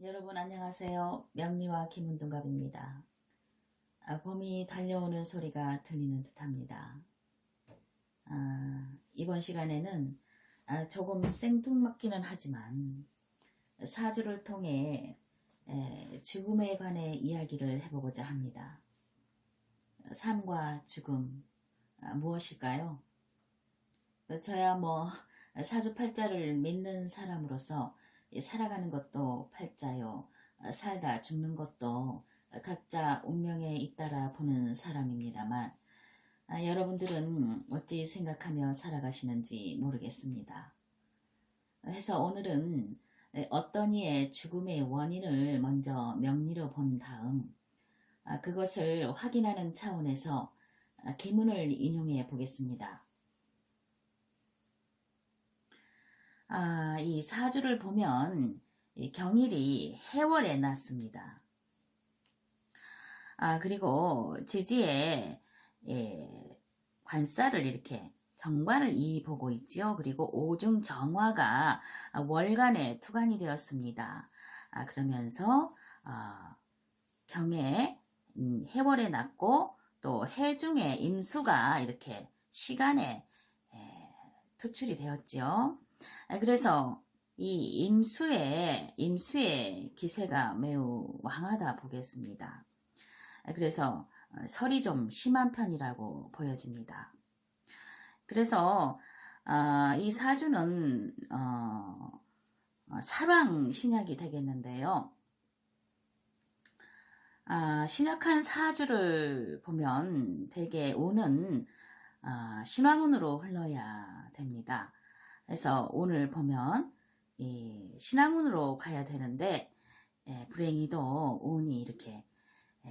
여러분 안녕하세요. 명리와 김은동갑입니다. 아, 봄이 달려오는 소리가 들리는 듯합니다. 아, 이번 시간에는 아, 조금 생뚱맞기는 하지만 사주를 통해 에, 죽음에 관해 이야기를 해보고자 합니다. 삶과 죽음 아, 무엇일까요? 저야 뭐 사주팔자를 믿는 사람으로서 살아가는 것도 팔자요, 살다 죽는 것도 각자 운명에 잇따라 보는 사람입니다만, 아, 여러분들은 어찌 생각하며 살아가시는지 모르겠습니다. 해서 오늘은 어떤 이의 죽음의 원인을 먼저 명리로 본 다음, 아, 그것을 확인하는 차원에서 아, 기문을 인용해 보겠습니다. 아, 이 사주를 보면 이 경일이 해월에 났습니다. 아, 그리고 지지에 예, 관사를 이렇게 정관을 이 보고 있지요. 그리고 오중 정화가 월간에 투관이 되었습니다. 아, 그러면서 어, 경에 음, 해월에 났고 또 해중에 임수가 이렇게 시간에 에, 투출이 되었지요. 아, 그래서 이 임수의 임수의 기세가 매우 왕하다 보겠습니다. 아, 그래서 어, 설이 좀 심한 편이라고 보여집니다. 그래서 아, 이 사주는 어, 어, 살왕 신약이 되겠는데요. 신약한 사주를 보면 대개 운은 신왕운으로 흘러야 됩니다. 그래서 오늘 보면 이 신앙운으로 가야 되는데 예, 불행히도 운이 이렇게 예,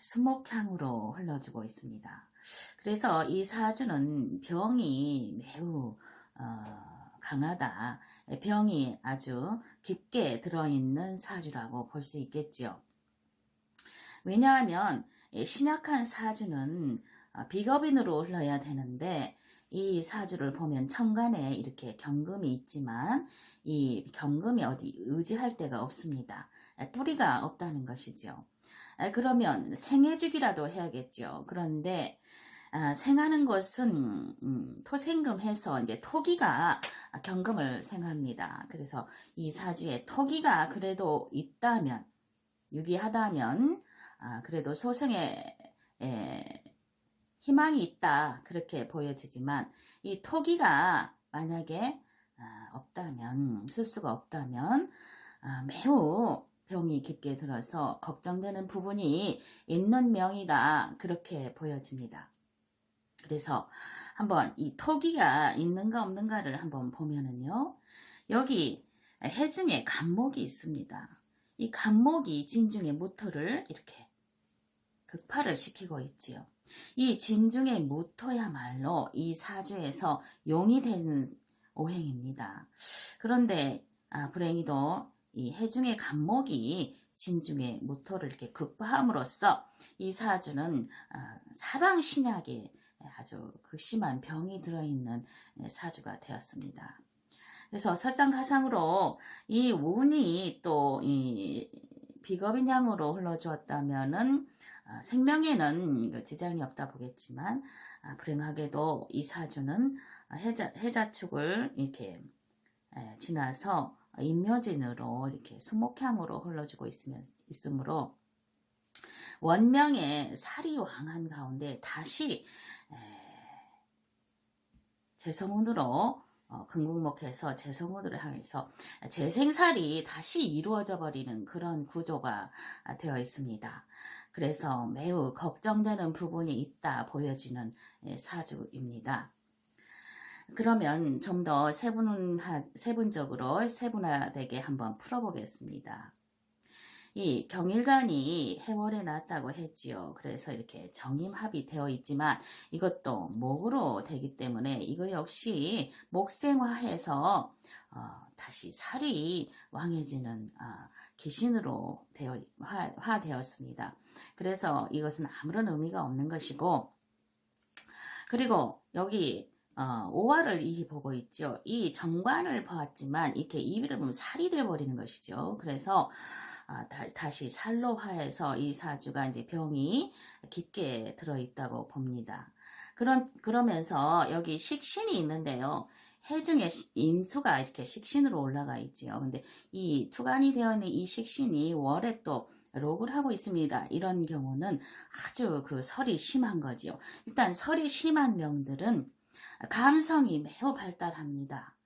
수목향으로 흘러주고 있습니다. 그래서 이 사주는 병이 매우 어, 강하다. 예, 병이 아주 깊게 들어있는 사주라고 볼 수 있겠지요. 왜냐하면 신약한 사주는 어, 비겁인으로 흘러야 되는데 이 사주를 보면 천간에 이렇게 경금이 있지만 이 경금이 어디 의지할 데가 없습니다. 뿌리가 없다는 것이죠. 그러면 생해주기라도 해야겠죠. 그런데 아, 생하는 것은 음, 토생금해서 이제 토기가 경금을 생합니다. 그래서 이 사주에 토기가 그래도 있다면 유기하다면 아, 그래도 소생에 에, 희망이 있다 그렇게 보여지지만 이 토기가 만약에 아, 없다면 쓸 수가 없다면 아, 매우 병이 깊게 들어서 걱정되는 부분이 있는 명이다 그렇게 보여집니다. 그래서 한번 이 토기가 있는가 없는가를 한번 보면은요 여기 해중에 간목이 있습니다. 이 간목이 진중의 무토를 이렇게 극파를 시키고 있지요. 이 진중의 무토야말로 이 사주에서 용이 되는 오행입니다. 그런데 아, 불행히도 이 해중의 간목이 진중의 무토를 이렇게 극파함으로써 이 사주는 아, 사랑 신약에 아주 극심한 병이 들어있는 사주가 되었습니다. 그래서 설상가상으로 이 운이 또 이 비겁인 향으로 흘러주었다면은 아, 생명에는 지장이 없다 보겠지만 아, 불행하게도 이 사주는 해자, 해자축을 이렇게 지나서 인묘진으로 이렇게 수목향으로 흘러주고 있으면, 있으므로 원명의 살이 왕한 가운데 다시 재성운으로 어, 근국목해서 재성운으로 향해서 재생살이 다시 이루어져 버리는 그런 구조가 되어 있습니다. 그래서 매우 걱정되는 부분이 있다 보여지는 예, 사주입니다. 그러면 좀 더 세분화, 세분적으로 세분화되게 한번 풀어보겠습니다. 이 경일간이 해월에 났다고 했지요. 그래서 이렇게 정임합이 되어 있지만 이것도 목으로 되기 때문에 이거 역시 목생화해서 어, 다시 살이 왕해지는 어, 기신으로 되어 화, 화 되었습니다. 그래서 이것은 아무런 의미가 없는 것이고 그리고 여기 어, 오화를 이 보고 있죠. 이 정관을 보았지만 이렇게 이비를 보면 살이 돼 버리는 것이죠. 그래서 아, 다, 시 살로 화해서 이 사주가 이제 병이 깊게 들어 있다고 봅니다. 그런 그러면서 여기 식신이 있는데요. 해중에 시- 임수가 이렇게 식신으로 올라가 있지요. 근데 이 투간이 되어 있는 이 식신이 월에 또 록을 하고 있습니다. 이런 경우는 아주 그 설이 심한 거지요. 일단 설이 심한 명들은 감성이 매우 발달합니다.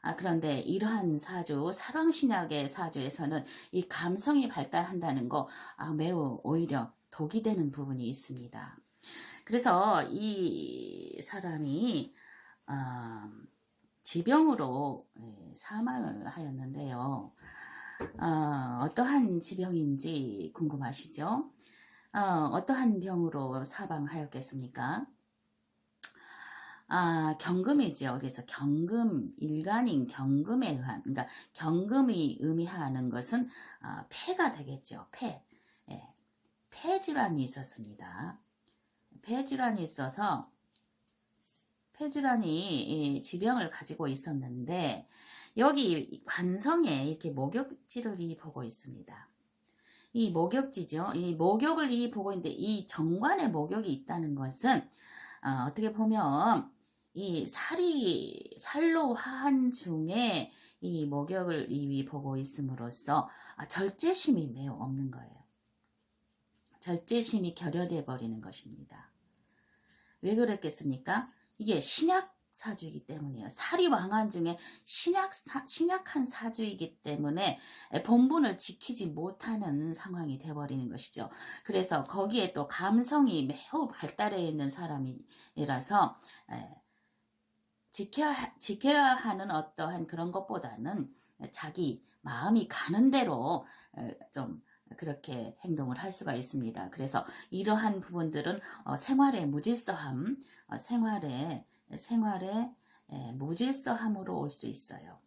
아, 그런데 이러한 사주, 사랑신약의 사주에서는 이 감성이 발달한다는 거 아, 매우 오히려 독이 되는 부분이 있습니다. 그래서 이 사람이 아, 지병으로 예, 사망을 하였는데요. 어, 어떠한 지병인지 궁금하시죠? 어, 어떠한 병으로 사망하였겠습니까? 아, 경금이죠. 그래서 경금, 일간인 경금에 의한, 그러니까 경금이 의미하는 것은 아, 폐가 되겠죠. 폐. 예, 폐질환이 있었습니다. 폐질환이 있어서 폐질환이 이 지병을 가지고 있었는데 여기 관성에 이렇게 목욕지를 이 보고 있습니다. 이 목욕지죠. 이 목욕을 이 보고 있는데 이 정관에 목욕이 있다는 것은 어, 어떻게 보면 이 살이 살로 화한 중에 이 목욕을 이 보고 있음으로써 아, 절제심이 매우 없는 거예요. 절제심이 결여돼 버리는 것입니다. 왜 그랬겠습니까? 이게 신약 사주이기 때문이에요. 살이 왕한 중에 신약 사, 신약한 사주이기 때문에 본분을 지키지 못하는 상황이 돼버리는 것이죠. 그래서 거기에 또 감성이 매우 발달해 있는 사람이라서 에, 지켜야, 지켜야 하는 어떠한 그런 것보다는 자기 마음이 가는 대로 에, 좀 그렇게 행동을 할 수가 있습니다. 그래서 이러한 부분들은 어, 생활의 무질서함, 어, 생활의 생활의 에, 무질서함으로 올 수 있어요.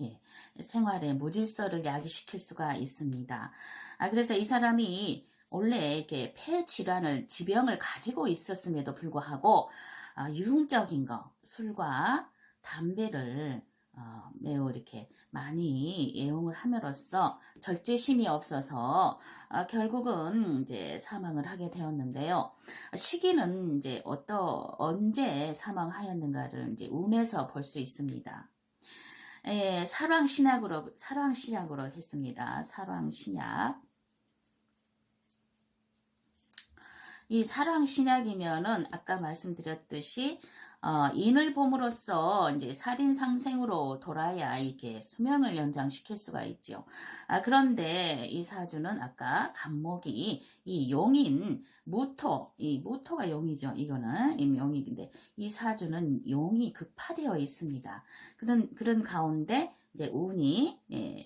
예, 생활의 무질서를 야기시킬 수가 있습니다. 아, 그래서 이 사람이 원래 이렇게 폐 질환을 지병을 가지고 있었음에도 불구하고 아, 유흥적인 거 술과 담배를 어, 매우 이렇게 많이 애용을 함으로써 절제심이 없어서 아, 결국은 이제 사망을 하게 되었는데요. 시기는 이제 어떠 언제 사망하였는가를 이제 운에서 볼 수 있습니다. 예, 사랑 신약으로 사랑 신약으로 했습니다. 사랑 신약. 이 사랑 신약이면은 아까 말씀드렸듯이 어, 인을 봄으로써 이제 살인 상생으로 돌아야 이게 수명을 연장시킬 수가 있죠. 아, 그런데 이 사주는 아까 간목이 이 용인 무토, 이 무토가 용이죠. 이거는 이 용이인데 이 사주는 용이 급파되어 있습니다. 그런 그런 가운데 이제 운이 예,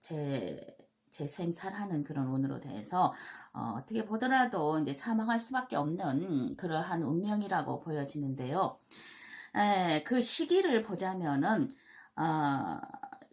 제 재생살하는 그런 운으로 돼서 어, 떻게 보더라도 이제 사망할 수밖에 없는 그러한 운명이라고 보여지는데요. 에, 그 시기를 보자면은 어,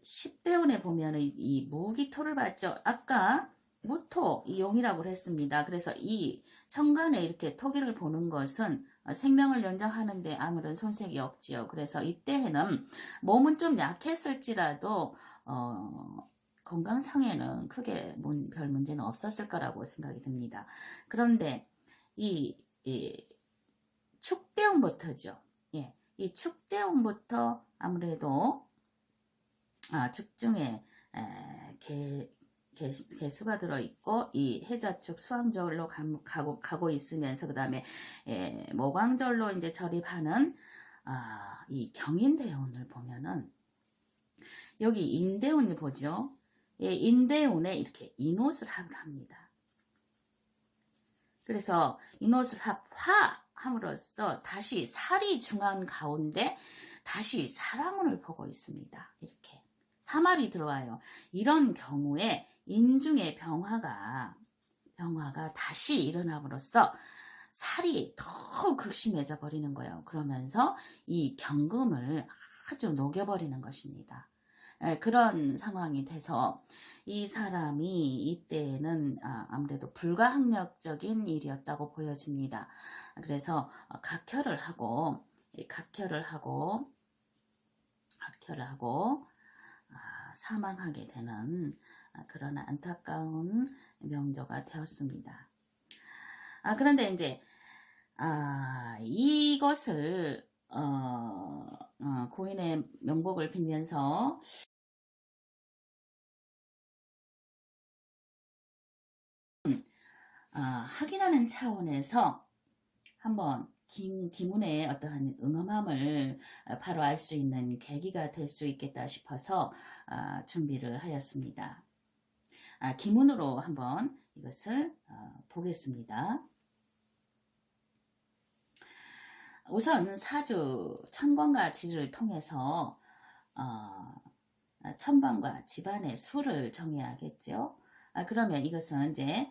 10대운에 보면은 이, 이 무기토를 봤죠. 아까 무토 이 용이라고 했습니다. 그래서 이 천간에 이렇게 토기를 보는 것은 생명을 연장하는데 아무런 손색이 없지요. 그래서 이때에는 몸은 좀 약했을지라도 어, 건강상에는 크게 문- 별 문제는 없었을 거라고 생각이 듭니다. 그런데 이, 이 축대운부터죠. 예, 이 축대운부터 아무래도 아, 축중에 에, 개, 개, 개수가 들어있고 이 해자축 수왕절로 감- 가고, 가고 있으면서 그 다음에 모광절로 이제 절입하는 아, 이 경인대운을 보면은 여기 인대운을 보죠. 예, 인대운에 이렇게 인옷을 합을 합니다. 그래서 인옷을 합, 화 함으로써 다시 살이 중한 가운데 다시 사랑운을 보고 있습니다. 이렇게 삼합이 들어와요. 이런 경우에 인중의 병화가 병화가 다시 일어남으로써 살이 더 극심해져 버리는 거예요. 그러면서 이 경금을 아주 녹여버리는 것입니다. 에, 그런 상황이 돼서 이 사람이 이때는 아, 아무래도 불가항력적인 일이었다고 보여집니다. 그래서 어, 각혈을 하고 이 각혈을 하고 각혈을 하고 아, 사망하게 되는 아, 그런 안타까운 명조가 되었습니다. 아, 그런데 이제 아, 이것을 어, 어, 고인의 명복을 빌면서 어, 확인하는 차원에서 한번 김, 김운의 어떠한 응엄함을 어, 바로 알 수 있는 계기가 될 수 있겠다 싶어서 아, 준비를 하였습니다. 아, 김운으로 한번 이것을 어, 보겠습니다. 우선 사주 천권과 지를 통해서 어, 천반과 집안의 수를 정해야겠죠. 아, 그러면 이것은 이제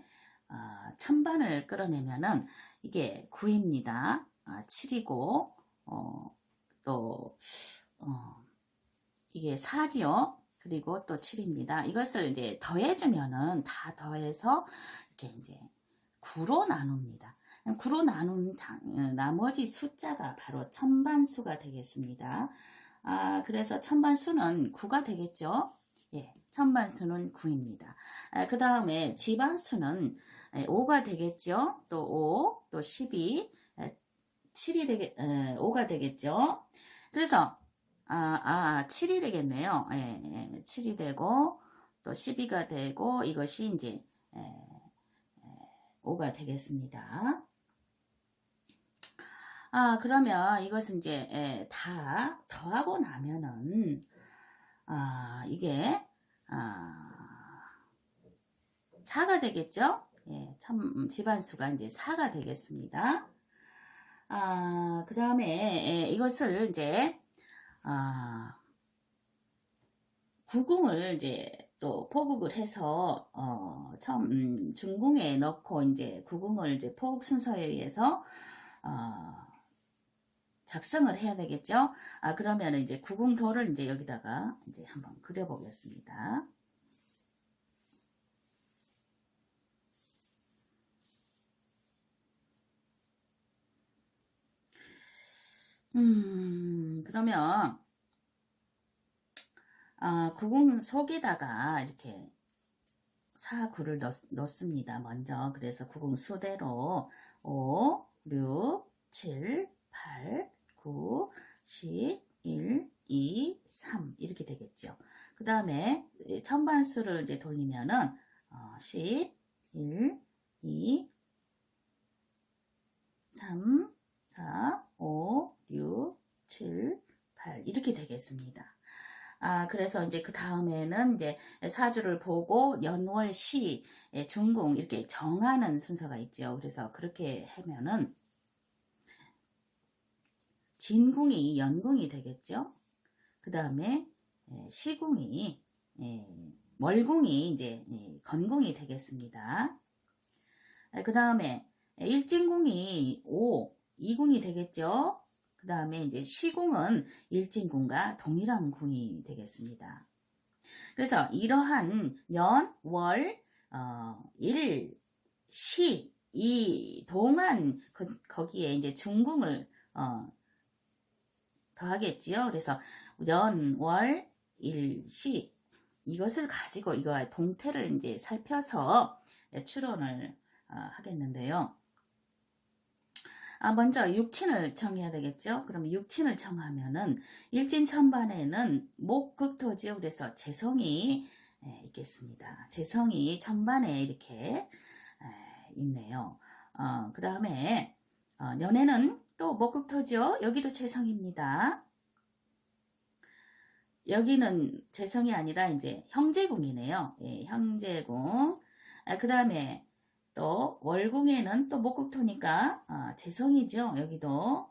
어, 천반을 끌어내면은 이게 9입니다. 아, 7이고 어, 또 어, 이게 4지요. 그리고 또 7입니다. 이것을 이제 더해주면은 다 더해서 이렇게 이제 9로 나눕니다. 9로 나눈 당- 어, 나머지 숫자가 바로 천반수가 되겠습니다. 아, 그래서 천반수는 9가 되겠죠? 예, 천반수는 9입니다. 그 다음에 집안수는 5가 되겠죠? 또 5, 또 12, 7이 되겠, 5가 되겠죠? 그래서, 아, 아, 7이 되겠네요. 예, 예, 7이 되고, 또 12가 되고, 이것이 이제, 예, 예, 5가 되겠습니다. 아, 그러면 이것은 이제, 예, 다 더하고 나면은, 아, 이게, 아, 4가 되겠죠? 예, 참, 집안수가 이제 4가 되겠습니다. 아, 그 다음에, 예, 이것을 이제, 아, 구궁을 이제 또 포국을 해서, 어, 처음, 음, 중궁에 넣고 이제 구궁을 이제 포국 순서에 의해서, 어, 작성을 해야 되겠죠? 아, 그러면 이제 구궁도를 이제 여기다가 이제 한번 그려보겠습니다. 음, 그러면, 아, 구궁 속에다가 이렇게 사구를 넣, 넣습니다. 먼저. 그래서 구궁 수대로 5, 6, 7, 8, 9, 10, 1, 2, 3 이렇게 되겠죠. 그 다음에 천반수를 이제 돌리면은 어, 10, 1, 2, 3, 4, 5, 6, 7, 8 이렇게 되겠습니다. 아, 그래서 이제 그 다음에는 이제 사주를 보고 연월, 시, 예, 중궁 이렇게 정하는 순서가 있죠. 그래서 그렇게 하면은 진궁이 연궁이 되겠죠. 그 다음에 시궁이 예, 월궁이 이제 예, 건궁이 되겠습니다. 그 다음에 일진궁이 5, 2궁이 되겠죠. 그 다음에 이제 시궁은 일진궁과 동일한 궁이 되겠습니다. 그래서 이러한 년, 월, 어, 일, 시, 이 동안 그, 거기에 이제 중궁을 어, 더하겠지요. 그래서 연, 월, 일, 시 이것을 가지고 이거 동태를 이제 살펴서 추론을 어, 하겠는데요. 아, 먼저 육친을 정해야 되겠죠. 그럼 육친을 정하면은 일진 천반에는 목극토지요. 그래서 재성이 에, 있겠습니다. 재성이 천반에 이렇게 에, 있네요. 어, 그 다음에 어, 연애는 또 목극토죠. 여기도 재성입니다. 여기는 재성이 아니라 이제 형제궁이네요. 예, 형제궁. 아, 그 다음에 또 월궁에는 또 목극토니까 아, 재성이죠. 여기도.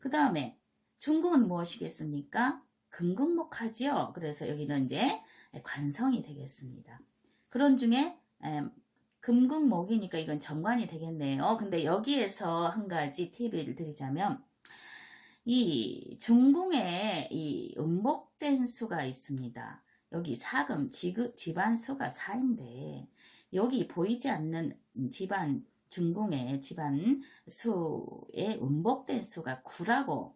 그 다음에 중궁은 무엇이겠습니까? 금극목하지요. 그래서 여기는 이제 관성이 되겠습니다. 그런 중에 에, 금극목이니까 이건 정관이 되겠네요. 근데 여기에서 한 가지 팁을 드리자면 이 중궁에 이 음복된 수가 있습니다. 여기 사금 지급 집안 수가 4인데 여기 보이지 않는 집안 중궁의 집안 수의 음복된 수가 9라고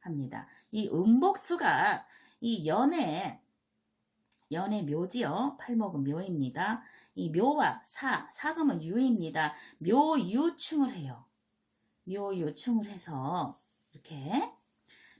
합니다. 이 음복수가 이 연의 연의 묘지요. 팔목은 묘입니다. 이 묘와 사, 사금은 유입니다. 묘유충을 해요. 묘유충을 해서 이렇게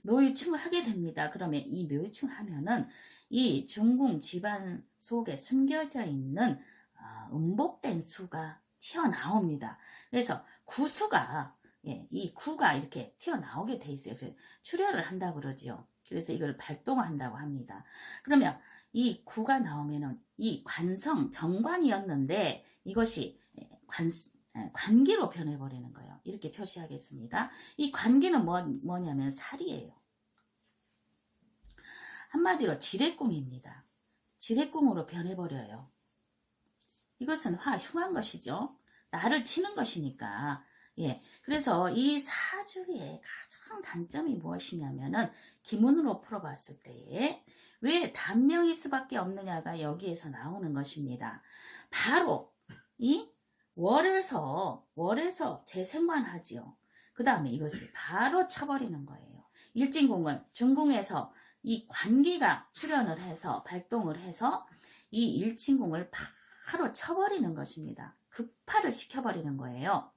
묘유충을 하게 됩니다. 그러면 이 묘유충을 하면은 이 중궁 집안 속에 숨겨져 있는 어, 음복된 수가 튀어나옵니다. 그래서 구수가 예, 이 구가 이렇게 튀어나오게 돼 있어요. 출혈을 한다고 그러지요. 그래서 이걸 발동한다고 합니다. 그러면 이 구가 나오면은 이 관성 정관이었는데 이것이 관 예, 관기로 변해버리는 거예요. 이렇게 표시하겠습니다. 이 관기는 뭐, 뭐냐면 살이에요. 한마디로 지뢰궁입니다. 지뢰궁으로 변해버려요. 이것은 화, 흉한 것이죠. 나를 치는 것이니까. 예. 그래서 이 사주의 가장 단점이 무엇이냐면은 기문으로 풀어봤을 때에 왜 단명일 수밖에 없느냐가 여기에서 나오는 것입니다. 바로 이 월에서 월에서 재생관하지요. 그 다음에 이것을 바로 쳐버리는 거예요. 일진공을 중궁에서 이 관기가 출현을 해서 발동을 해서 이 일진공을 바로 쳐버리는 것입니다. 급파를 시켜버리는 거예요.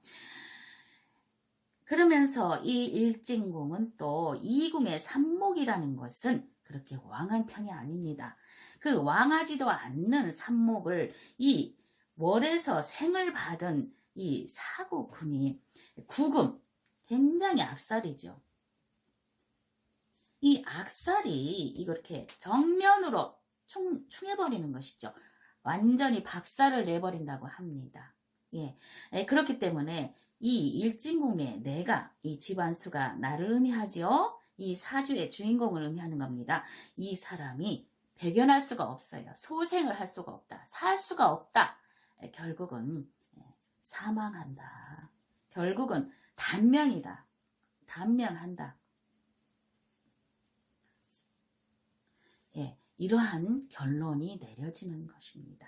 그러면서 이 일진공은 또 이궁의 삼목이라는 것은 그렇게 왕한 편이 아닙니다. 그 왕하지도 않는 삼목을 이 월에서 생을 받은 이 사구금이 구금 굉장히 악살이죠. 이 악살이 이렇게 정면으로 충, 충해버리는 것이죠. 완전히 박살을 내버린다고 합니다. 예. 예, 그렇기 때문에 이 일진궁의 내가 이 집안수가 나를 의미하지요. 이 사주의 주인공을 의미하는 겁니다. 이 사람이 배견할 수가 없어요. 소생을 할 수가 없다. 살 수가 없다. 예, 결국은 예, 사망한다. 결국은 단명이다. 단명한다. 예, 이러한 결론이 내려지는 것입니다.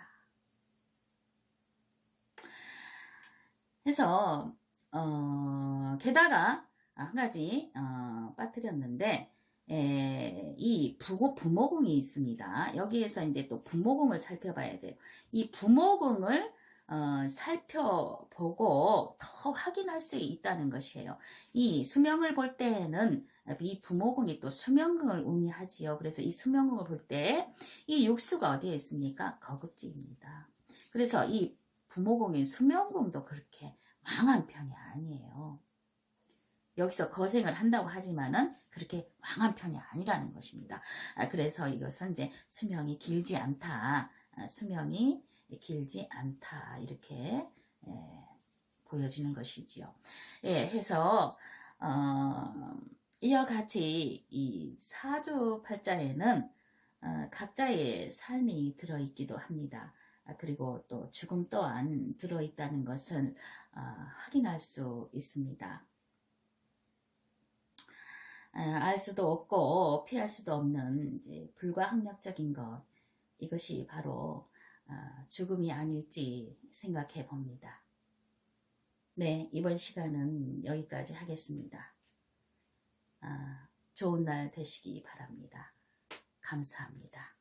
해서 어, 게다가 한 가지 어, 빠뜨렸는데 에, 이 부모, 부모궁이 있습니다. 여기에서 이제 또 부모궁을 살펴봐야 돼요. 이 부모궁을 어, 살펴보고 더 확인할 수 있다는 것이에요. 이 수명을 볼 때에는 이 부모궁이 또 수명궁을 의미하지요. 그래서 이 수명궁을 볼 때 이 육수가 어디에 있습니까? 거급지입니다. 그래서 이 부모궁인 수명궁도 그렇게 왕한 편이 아니에요. 여기서 거생을 한다고 하지만은 그렇게 왕한 편이 아니라는 것입니다. 아, 그래서 이것은 이제 수명이 길지 않다. 아, 수명이 길지 않다. 이렇게 예, 보여지는 것이지요. 예, 해서 어, 이와 같이 이 사주 팔자에는 어, 각자의 삶이 들어있기도 합니다. 아, 그리고 또 죽음 또한 들어있다는 것을 어, 확인할 수 있습니다. 아, 알 수도 없고 피할 수도 없는 이제 불가항력적인 것 이것이 바로 아, 죽음이 아닐지 생각해 봅니다. 네, 이번 시간은 여기까지 하겠습니다. 아, 좋은 날 되시기 바랍니다. 감사합니다.